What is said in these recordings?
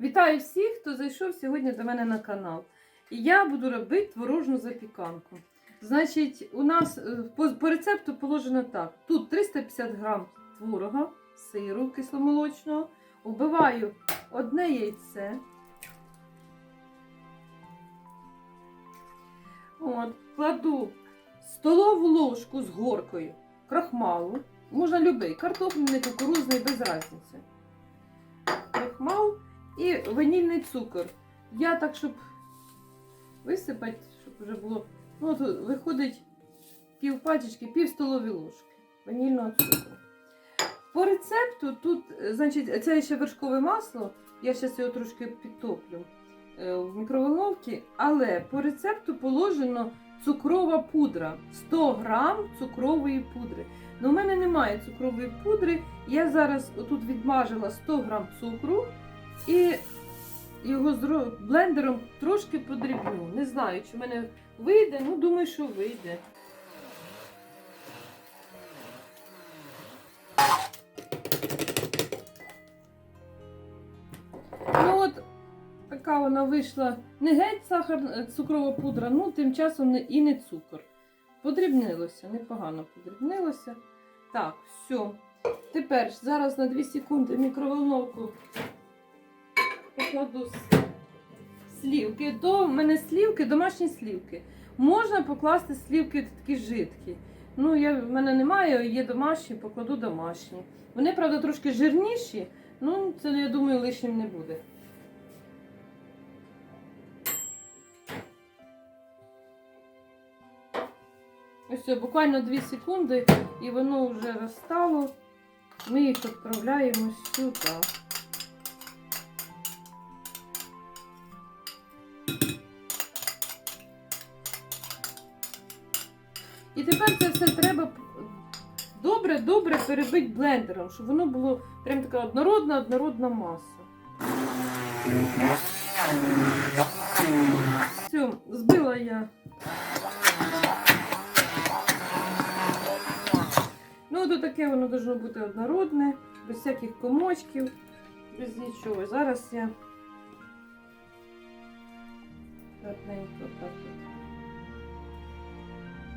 Вітаю всіх, хто зайшов сьогодні до мене на канал. І я буду робити творожну запіканку. Значить, у нас е, по, по рецепту положено так: тут 350 грам творога, сиру кисломолочного, вбиваю одне яйце. От, кладу столову ложку з горкою крахмалу. Можна любий, картопляний, кукурузний, без різниці. Крахмал і ванільний цукор. Я так, щоб висипати, щоб вже було. Ну, от виходить пів пачечки, пів столові ложки ванільного цукру. По рецепту тут, значить, це ще вершкове масло. Я зараз його трошки підтоплю е, в мікроволновці, але по рецепту положено цукрова пудра. 100 грам цукрової пудри. Ну, у мене немає цукрової пудри. Я зараз отут відмажила 100 грам цукру і його блендером трошки подрібню. Не знаю, чи в мене вийде, ну думаю, що вийде. Ну от така вона вийшла не геть сахар, е, цукрова пудра, ну тим часом і не цукор. Подрібнилося, непогано подрібнилося. Так, все. Тепер зараз на 2 секунди мікроволновку покладу слівки. То в мене слівки, домашні слівки. Можна покласти слівки такі жидкі. Ну, я, в мене немає, є домашні, покладу домашні. Вони, правда, трошки жирніші, ну це, я думаю, лишнім не буде. Ось буквально 2 секунди, і воно вже розстало. Ми їх відправляємо сюди. І тепер це все треба добре-добре перебити блендером, щоб воно було прям така однородна, однородна маса. Все, збила я. Ну, то таке воно должно бути однородне, без всяких комочків, без нічого. Зараз я гарненько так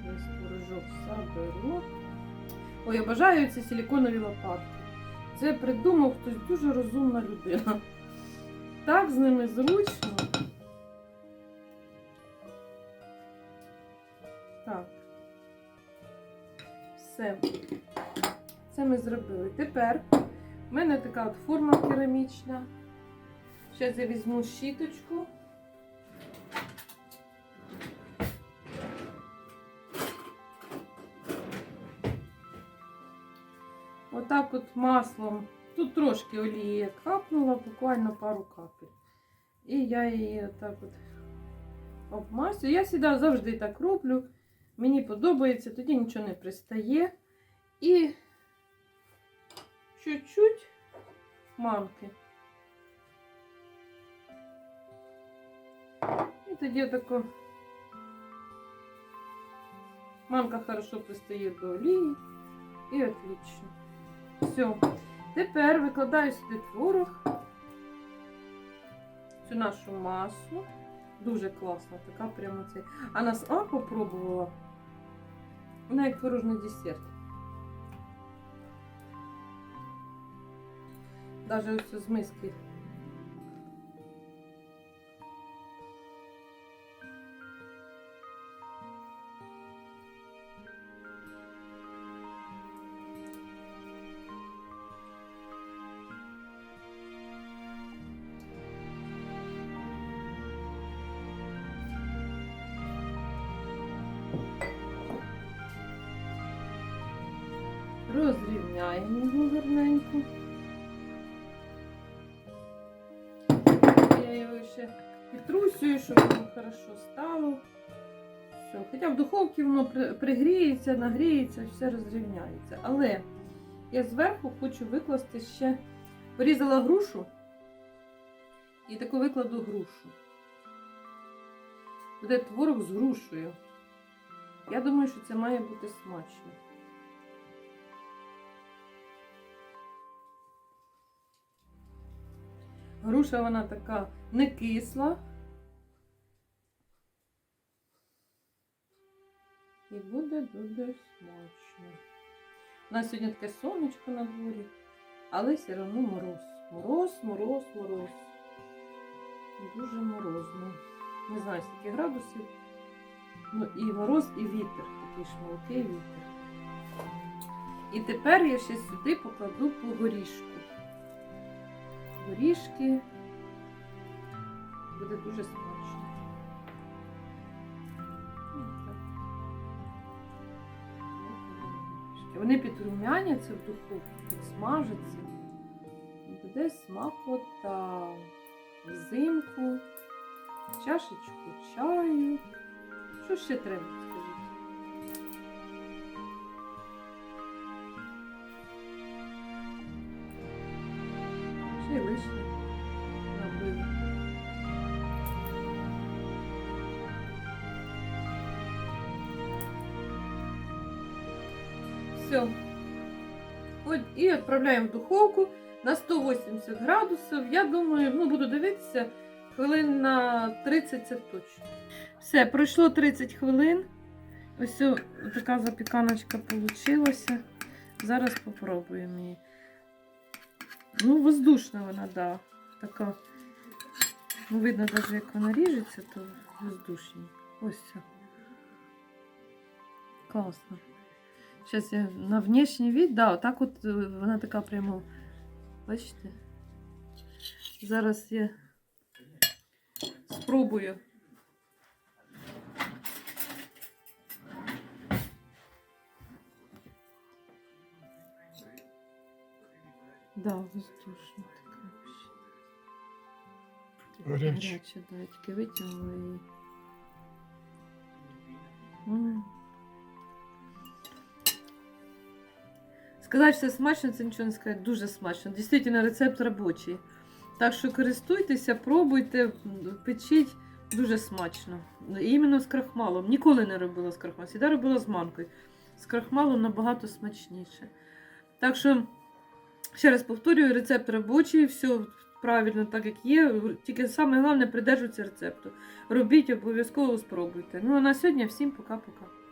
весь творожок заберу. Ой, я бажаю ці силіконові лопатки. Це придумав хтось дуже розумна людина. Так з ними зручно. Так. Все. Це ми зробили. Тепер в мене така от форма керамічна. Зараз я візьму щіточку. Отак от маслом. Тут трошки олії я капнула, буквально пару капель. І я її отак от обмасю. Я сюди завжди так роблю. Мені подобається, тоді нічого не пристає. І чуть-чуть манки. І тоді отако манка хорошо пристає до олії. І отлично. Все. Тепер викладаю сюди творог, цю нашу масу. Дуже класна, така прямо цей. А на смак попробувала. Вона як творожний десерт. Навіть ось з миски. Розрівняємо його гарненько. Я його ще підтрусюю, щоб воно хорошо стало. Все. Хоча в духовці воно пригріється, нагріється, все розрівняється. Але я зверху хочу викласти ще, порізала грушу і таку викладу грушу. Буде творог з грушею. Я думаю, що це має бути смачно. Груша вона така не кисла. І буде дуже смачно. У нас сьогодні таке сонечко на дворі, але все одно мороз. Мороз, мороз, мороз. Дуже морозно. Не знаю, скільки градусів. Ну і мороз, і вітер. Такий шмалкий вітер. І тепер я ще сюди покладу по горішку. Горішки. Буде дуже смачно. Вони підрумяняться в духовці, підсмажаться. Буде смакота. Взимку, чашечку чаю. Що ще треба, Все. І відправляємо в духовку на 180 градусів. Я думаю, ну буду дивитися хвилин на 30 це точно. Все, пройшло 30 хвилин. Ось така запіканочка вийшла. Зараз попробуємо її. Ну, воздушна вона, да. Така. Ну, видно, навіть як вона ріжеться, то воздушні. Ось це. Класно. Зараз я на внешній вид, да, отак от е, вона така прямо. Бачите? Зараз я спробую. Да, воздушна така. вообще. Гаряче. Гаряча, да, я тільки витягнула її. Сказати, що смачно, це нічого не сказати. Дуже смачно. Дійсно, рецепт робочий. Так що користуйтеся, пробуйте, печіть дуже смачно. Іменно з крахмалом. Ніколи не робила з крахмалом. Завжди робила з манкою. З крахмалом набагато смачніше. Так що, ще раз повторюю, рецепт робочий, все правильно так, як є. Тільки саме головне придержуйтеся рецепту. Робіть, обов'язково спробуйте. Ну а на сьогодні всім пока-пока.